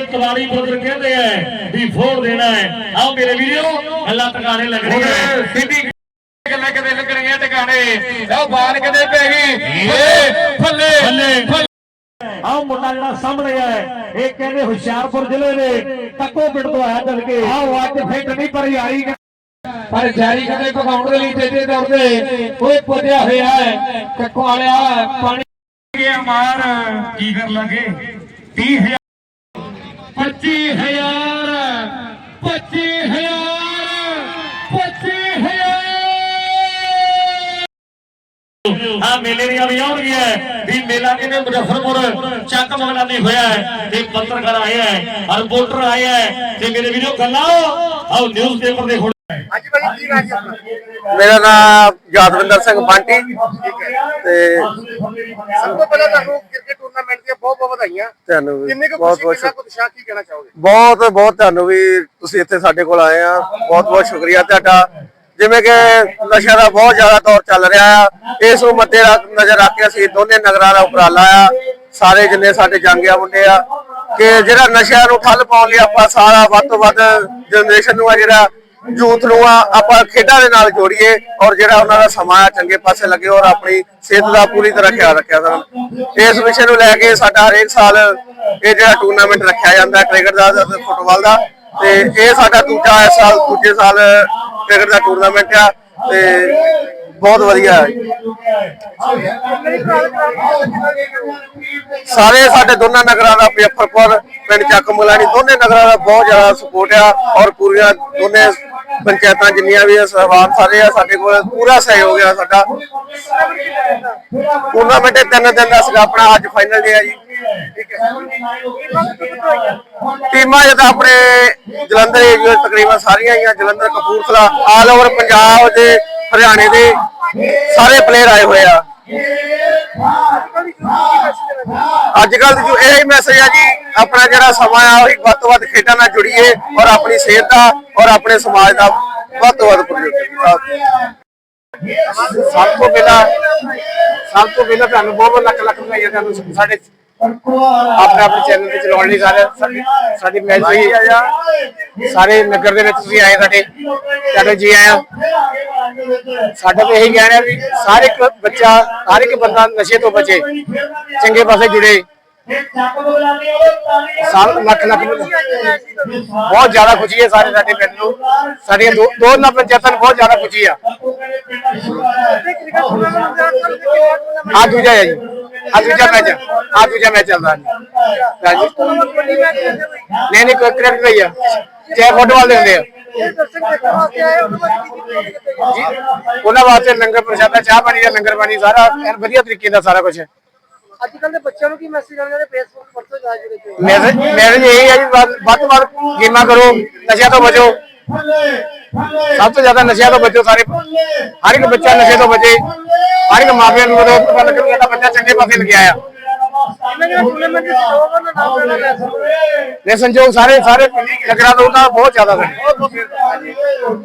ਪੁੱਤਰ ਕਹਿੰਦੇ ਆ ਵੀ ਫੋੜ ਦੇਣਾ ਹੈ। ਆਓ ਮੇਰੇ ਵੀਡੀਓ ਅੱਲਾ ਟਿਕਾਣੇ ਲੱਗਣੀ ਹੈ ਸਿੱਧੀ ਗੱਲਾਂ ਕਦੇ ਲੱਗਣੀਆਂ ਟਿਕਾਣੇ ਉਹ ਬਾਲ ਕਦੇ ਪੈ ਗਈ ਫੱਲੇ ਥੱਲੇ ਆਹ ਮੁੰਡਾ ਜਿਹੜਾ ਸਾਹਮਣੇ ਹੈ ਇਹ ਕਹਿੰਦੇ ਹੁਸ਼ਿਆਰਪੁਰ ਜ਼ਿਲ੍ਹੇ ਦੇ ਤੱਕੋ ਪਿੰਡ ਤੋਂ ਆਇਆ ਚੱਲ ਕੇ। ਆਹ ਅੱਜ ਫਿੱਟ ਨਹੀਂ ਪਰ ਯਾਰੀ ਪਰ ਜਾਰੀ ਕਦੇ ਪਕਾਉਣ ਦੇ ਲਈ ਤੇਜੇ ਦੌੜਦੇ ਕੋਈ ਪੁੱਜਿਆ ਹੋਇਆ ਹੈ ਕੱਕੋ ਵਾਲਿਆ ਪਾਣੀ ਗਿਆ ਮਾਰ ਕੀ ਕਰ ਲਾਂਗੇ? 30000 25000 25000 25000 ਆ ਮੇਲੇ ਦੀਆਂ ਵੀ ਆਉਣਗੀਆਂ। ਵੀ ਮੇਲਾ ਕਿਨੇ ਮੁਜ਼ੱਫਰਪੁਰ ਚੱਕ ਮਗਲਾ ਨਹੀਂ ਹੋਇਆ ਤੇ ਪੱਤਰਕਾਰ ਆਏ ਹੈ ਰਿਪੋਰਟਰ ਆਏ ਹੈ ਤੇ ਮੇਰੇ ਵੀਡੀਓ ਗੱਲਾਂ ਆਓ। ਨਿਊਜ਼ ਪੇਪਰ ਦੇ ਮੇਰਾ ਨਾਮ ਯਾਦਵਿੰਦਰ ਸਿੰਘ ਬੰਟੀ। ਤੇ ਸਭ ਤੋਂ ਪਹਿਲਾਂ ਤੁਹਾਨੂੰ ਕ੍ਰਿਕਟ ਟੂਰਨਾਮੈਂਟ ਵਧਾਈਆਂ ਤੁਹਾਨੂੰ ਵੀ ਕਿੰਨੇ ਕੁ ਬਹੁਤ ਬਹੁਤ ਕਿੰਨਾ ਕੁ ਉਤਸ਼ਾਹ ਕੀ ਕਹਿਣਾ ਚਾਹੋਗੇ? ਬਹੁਤ ਬਹੁਤ ਤੁਹਾਨੂੰ ਵੀ ਤੁਸੀਂ ਇੱਥੇ ਸਾਡੇ ਕੋਲ ਆਏ ਆ। ਬਹੁਤ ਬਹੁਤ ਸ਼ੁਕਰੀਆ ਤੁਹਾਡਾ। ਜਿਵੇਂ ਕਿ ਨਸ਼ਿਆਂ ਦਾ ਬਹੁਤ ਜ਼ਿਆਦਾ ਦੌਰ ਚੱਲ ਰਿਹਾ ਆ। ਇਸ ਨੂੰ ਮੱਦੇ ਨਜ਼ਰ ਰੱਖ ਕੇ ਅਸੀਂ ਦੋਨੇ ਨਗਰਾਂ ਦਾ ਉਪਰਾਲਾ ਆ। ਸਾਰੇ ਜਿੰਨੇ ਸਾਡੇ ਜੰਗਿਆ ਮੁੰਡੇ ਆ। ਕਿ ਜਿਹੜਾ ਨਸ਼ਿਆਂ ਨੂੰ ਠੱਲ ਪਾਉਣ ਲਈ ਆਪਾਂ ਸਾਰਾ ਵੱਧ ਤੋਂ ਵੱਧ ਜਨਰੇਸ਼ਨ ਨੂੰ ਆ ਜਿਹੜਾ ਯੂਥ ਨੂੰ ਆ, ਆਪਾਂ ਖੇਡਾਂ ਦੇ ਨਾਲ ਜੋੜੀਏ ਔਰ ਜਿਹੜਾ ਉਹਨਾਂ ਦਾ ਸਮਾਂ ਆ, ਚੰਗੇ ਪਾਸੇ ਲੱਗੇ ਔਰ ਆਪਣੀ ਸਿਹਤ ਦਾ ਪੂਰੀ ਤਰ੍ਹਾਂ ਖਿਆਲ ਰੱਖਿਆ ਕਰਨ ਇਸ ਵਿਸ਼ੇ ਨੂੰ ਲੈ ਕੇ ਸਾਡਾ ਹਰੇਕ ਸਾਲ ਇਹ ਜਿਹੜਾ ਟੂਰਨਾਮੈਂਟ ਰੱਖਿਆ ਜਾਂਦਾ ਕ੍ਰਿਕਟ ਦਾ ਤੇ ਫੁੱਟਬਾਲ ਦਾ। ਤੇ ਇਹ ਸਾਡਾ ਦੂਜਾ ਇਸ ਸਾਲ, ਦੂਜੇ ਸਾਲ ਕ੍ਰਿਕਟ ਦਾ ਟੂਰਨਾਮੈਂਟ ਆ ਤੇ ਬਹੁਤ ਵਧੀਆ ਹੈ। ਸਾਰੇ ਸਾਡੇ ਦੋਨਾਂ ਨਗਰਾਂ ਦਾ ਪਿਆਫਰਪੁਰ ਪਿੰਡ ਚੱਕ ਮੁਲਾਣੀ, ਦੋਨੇ ਨਗਰਾਂ ਦਾ ਬਹੁਤ ਜ਼ਿਆਦਾ ਸਪੋਰਟ ਆ ਔਰ ਪੂਰੀਆਂ ਦੋਨੇ ਪੰਚਾਇਤਾਂ ਜਿੰਨੀਆਂ ਵੀ ਆ, ਸਹਿਬਾਨ ਸਾਰੇ ਆ, ਸਾਡੇ ਕੋਲ ਪੂਰਾ ਸਹਿਯੋਗ ਆ ਸਾਡਾ। ਟੂਰਨਾਮੈਂਟ ਤਿੰਨ ਦਿਨ ਦਾ ਸੀਗਾ ਆਪਣਾ, ਅੱਜ ਫਾਈਨਲ ਡੇ ਆ ਜੀ। ਟੀਮਾਂ ਜਦ ਆਪਣੇ ਜਲੰਧਰ ਏਰੀਆ ਤਕਰੀਬਨ ਸਾਰੀਆਂ ਹੀ ਜਲੰਧਰ, ਕਪੂਰਥਲਾ ਆਲ ਓਵਰ ਪੰਜਾਬ ਦੇ, ਹਰਿਆਣੇ ਦੇ ਸਾਰੇ ਪਲੇਅਰ ਆਏ ਹੋਏ ਆ। ਅੱਜ ਕੱਲ ਜੋ ਇਹ ਮੈਸੇਜ ਆ ਜੀ, ਆਪਣਾ ਜਿਹੜਾ ਸਮਾਂ ਆ, ਉਹੀ ਵੱਧ ਤੋਂ ਵੱਧ ਖੇਡਾਂ ਨਾਲ ਜੁੜੀਏ ਔਰ ਆਪਣੀ ਸਿਹਤ ਦਾ ਔਰ ਆਪਣੇ ਸਮਾਜ ਦਾ ਵੱਧ ਤੋਂ ਵੱਧ ਸਭ ਤੋਂ ਪਹਿਲਾਂ ਸਭ ਤੋਂ ਪਹਿਲਾਂ ਤੁਹਾਨੂੰ ਬਹੁਤ ਬਹੁਤ ਲੱਖ ਲੱਖ ਵਧਾਈਆਂ ਤੁਹਾਨੂੰ ਸਾਡੇ ਆਪਣੇ ਆਪਣੇ ਚੈਨਲ ਤੇ ਚਲਾਉਣ ਲਈ ਸਾਰੇ ਸਾਡੀ- ਸਾਡੀ ਮੈਚ ਹੋਈ ਆ ਸਾਰੇ ਨਗਰ ਦੇ ਵਿੱਚ ਤੁਸੀਂ ਆਏ ਸਾਡੇ ਤੁਹਾਡੇ ਜੀ ਆਇਆਂ ਸਾਡਾ ਤਾਂ ਇਹੀ ਕਹਿਣਾ ਵੀ ਹਰ ਇੱਕ ਬੱਚਾ ਹਰ ਇੱਕ ਬੰਦਾ ਨਸ਼ੇ ਤੋਂ ਬਚੇ ਚੰਗੇ ਪਾਸੇ ਜੁੜੇ ਸਾਲ ਲੱਖ ਲੱਖ ਬਹੁਤ ਜ਼ਿਆਦਾ ਖੁਸ਼ੀ ਹੈ ਸਾਰੇ ਸਾਡੇ ਪਿੰਡ ਨੂੰ ਸਾਡੀਆਂ ਦੋ ਦੋ ਨਾ ਪੰਚਾਇਤਾਂ ਨੂੰ ਬਹੁਤ ਜ਼ਿਆਦਾ ਖੁਸ਼ੀ ਆ ਆ ਦੂਜਾ ਹੈ ਜੀ ਆ ਦੂਜਾ ਮੈਚ ਆ ਦੂਜਾ ਮੈਚ ਚੱਲਦਾ ਜੀ ਰਾਜੀ ਨਹੀਂ ਨਹੀਂ ਕੋਈ ਕ੍ਰਿਕਟ ਨਹੀਂ ਆ। ਚਾਹੇ ਫੁੱਟਬਾਲ ਦੇ ਹੁੰਦੇ ਆ। ਜੀ ਉਹਨਾਂ ਵਾਸਤੇ ਲੰਗਰ ਪ੍ਰਸ਼ਾਦਾ ਚਾਹ ਪਾਣੀ ਦਾ ਲੰਗਰ ਪਾਣੀ ਸਾਰਾ ਐਨ ਵਧੀਆ ਤਰੀਕੇ ਦਾ ਸਾਰਾ ਕੁਝ ਅੱਜ ਕੱਲ ਦੇ ਬੱਚਿਆਂ ਨੂੰ ਕੀ ਮੈਸੇਜ ਆਉਂਦੇ ਨੇ ਫੇਸਬੁੱਕ ਵਟਸਐਪ ਜਾ ਜੁੜੇ ਪਏ ਮੇਰੇ ਮੇਰੇ ਜੀ ਇਹੀ ਹੈ ਜੀ ਵੱਧ ਵੱਧ ਤੋਂ ਵੱਧ ਗੇਮਾਂ ਕਰੋ ਨਸ਼ਿਆਂ ਤੋਂ ਬਚੋ। ਸਭ ਤੋਂ ਜ਼ਿਆਦਾ ਨਸ਼ਿਆਂ ਤੋਂ ਬਚੋ ਸਾਰੇ। ਹਰ ਇੱਕ ਬੱਚਾ ਨਸ਼ੇ ਤੋਂ ਬਚੇ। ਇੱਕ ਮਾਪਿਆਂ ਨੂੰ ਉਹਦਾ ਪਤਾ ਲੱਗੇ ਕਿ ਬੱਚਾ ਚੰਗੇ ਪਾਸੇ ਲੱਗਿਆ ਆ। ਨੇ ਸੰਜੋਗ ਸਾਰੇ ਸਾਰੇ ਨਗਰਾਂ ਤੋਂ ਤਾਂ ਬਹੁਤ ਜ਼ਿਆਦਾ ਸਾਡੇ